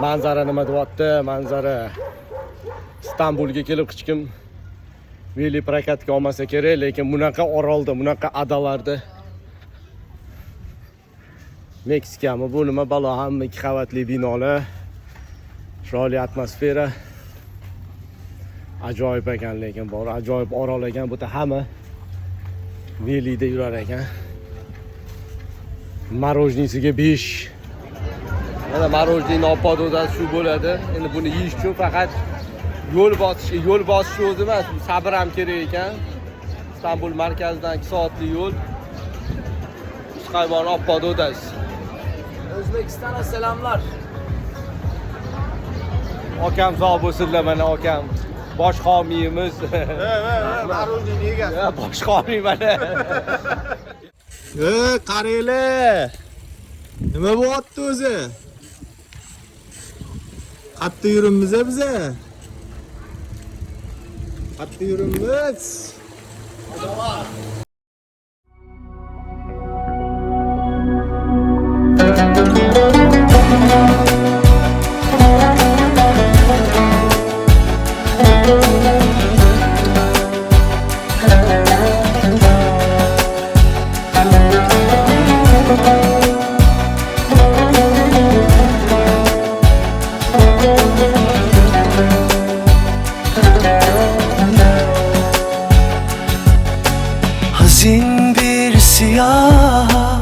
manzara nima deyapti? Manzara istanbulga kelib hech kim veli prokatga olmasa kerak lekin bunaqa orolda bunaqa adalarda. Meksikami bu nima balo? Hamma ikki qavatli binolar. Chiroyli atmosfera. Ajoyib ekan lekin bor ajoyib orol ekan bu yerda hamma. Velida yurar ekan. Morojnisiga besh mana morojniyni olib bordik shu bo'ladi endi buni yeyish uchun faqat yo'l bosish yo'l bosish o'zi emas sabr ham kerak ekan istanbul markazidan ikki soatlik yo'l olib bordik o'tasiz O'zbekistonga selamlar. akam sog' bo'lsinlar mana akam bosh homiyimiz Maruzini egasi. Bosh homiy mana Ey, qaranglar. Nima bo'lyapti o'zi? Qatta yuribmiz a biza. Qatta Hazin bir siyah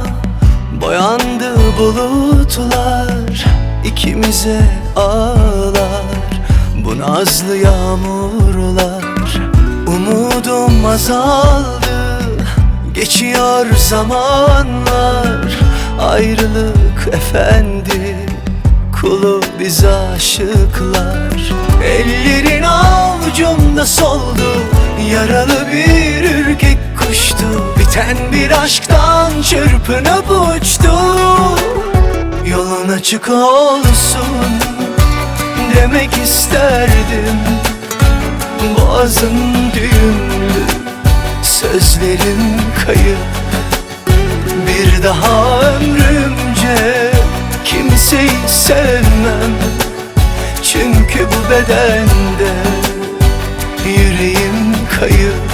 Boyandı bulutlar ikimize ağlar. Bu nazlı yağmurlar Umudum azaldı Geçiyor zamanlar. Ayrılık efendi Kulu biz aşıklar. Ellerin avucumda soldu Yaralı Biten bir aşktan çırpınıp uçtu. Yolun açık olsun Demek isterdim. Boğazım düğümlü Sözlerim kayıp. Bir daha ömrümce Kimseyi sevmem. Çünkü bu bedende Yüreğim kayıp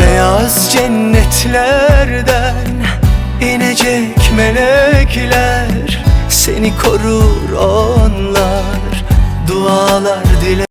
Beyaz cennetlerden inecek melekler Seni korur onlar Dualar dile